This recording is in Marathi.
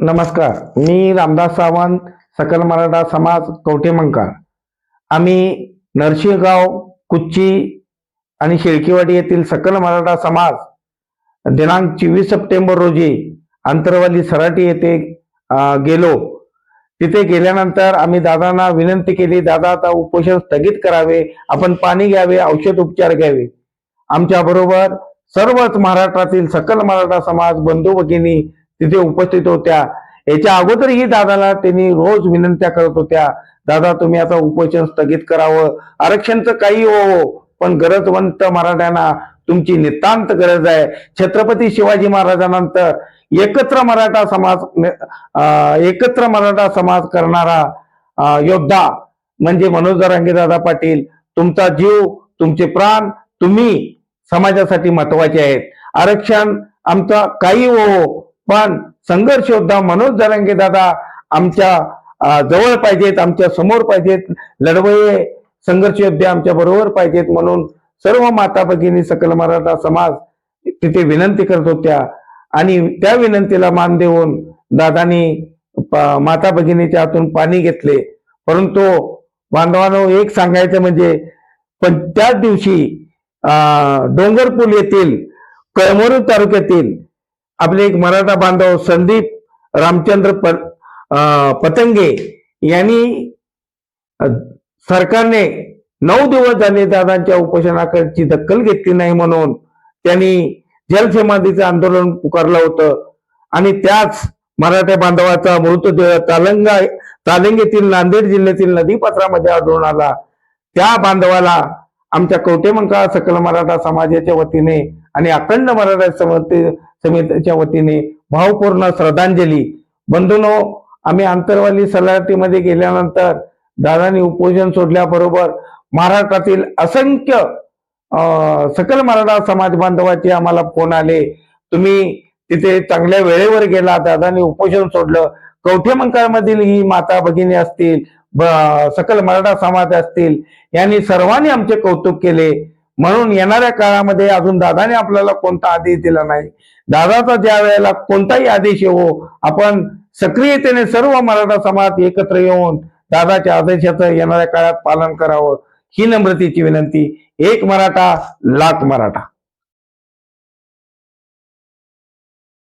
नमस्कार मी रामदास सावंत सकल मराठा समाज कवठेमंकाळ. आम्ही नरसिंहगाव कुच्ची आणि शेळकीवाडी येथील सकल मराठा समाज दिनांक चोवीस सप्टेंबर रोजी आंतरवाली सराटी येथे गेलो. तिथे गेल्यानंतर आम्ही दादांना विनंती केली दादा आता उपोषण स्थगित करावे आपण पाणी घ्यावे औषध उपचार घ्यावे. आमच्या बरोबर सर्वच महाराष्ट्रातील सकल मराठा समाज बंधू भगिनी तिथे उपस्थित होत्या. याच्या अगोदरही दादाला त्यांनी रोज विनंत्या करत होत्या दादा तुम्ही आता उपोषण स्थगित करावं. आरक्षणचं काही हो, हो पण गरजवंत मराठ्यांना तुमची नितांत गरज आहे. छत्रपती शिवाजी महाराजांनंतर एकत्र मराठा समाज एकत्र मराठा समाज करणारा योद्धा म्हणजे मनोज दादा पाटील तुमचा जीव तुमचे प्राण तुम्ही समाजासाठी महत्त्वाचे आहेत. आरक्षण आमचा काही हो, हो पण संघर्ष योद्धा मनोज जरांगे दादा आमच्या जवळ पाहिजेत आमच्यासमोर पाहिजेत. लढवये संघर्ष योद्धे आमच्या बरोबर पाहिजेत म्हणून सर्व माता भगिनी सकल मराठा समाज तिथे विनंती करत होत्या. आणि त्या विनंतीला मान देऊन दादानी माता भगिनीच्या हातून पाणी घेतले. परंतु बांधवांनो एक सांगायचं म्हणजे पण त्याच दिवशी डोंगरपूल येथील कळमरू तालुक्यातील आपले एक मराठा बांधव संदीप रामचंद्र प पतंगे यांनी सरकारने नऊ दिवस झाले दादांच्या उपोषणाकडची दखल घेतली नाही म्हणून त्यांनी जलसमाधीचं आंदोलन पुकारलं होतं. आणि त्याच मराठा बांधवाचा मृतदेह तालंगा तालंगेतील नांदेड जिल्ह्यातील नदीपात्रामध्ये आढळून आला. त्या बांधवाला आमच्या कवटेमंकाळ सकल मराठा समाजाच्या वतीने आणि अखंड मराठा समते समितीच्या वतीने भावपूर्ण श्रद्धांजली. बंधूनो आम्ही आंतरवाली सलाटीमध्ये गेल्यानंतर दादांनी उपोषण सोडल्याबरोबर महाराष्ट्रातील असंख्य अं, सकल मराठा समाज बांधवाचे आम्हाला फोन आले. तुम्ही तिथे चांगल्या वेळेवर गेला दादानी उपोषण सोडलं. कवठे मधील ही माता भगिनी असतील सकल मराठा समाज असतील यांनी सर्वांनी आमचे कौतुक केले. म्हणून येणाऱ्या काळामध्ये अजून दादाने आपल्याला कोणता आदेश दिला नाही. दादाचा ज्या वेळेला कोणताही आदेश येवो आपण सक्रियतेने सर्व मराठा समाज एकत्र येऊन दादाच्या आदेशाचं येणाऱ्या काळात पालन करावं ही नम्रतेची विनंती. एक मराठा लाख मराठा.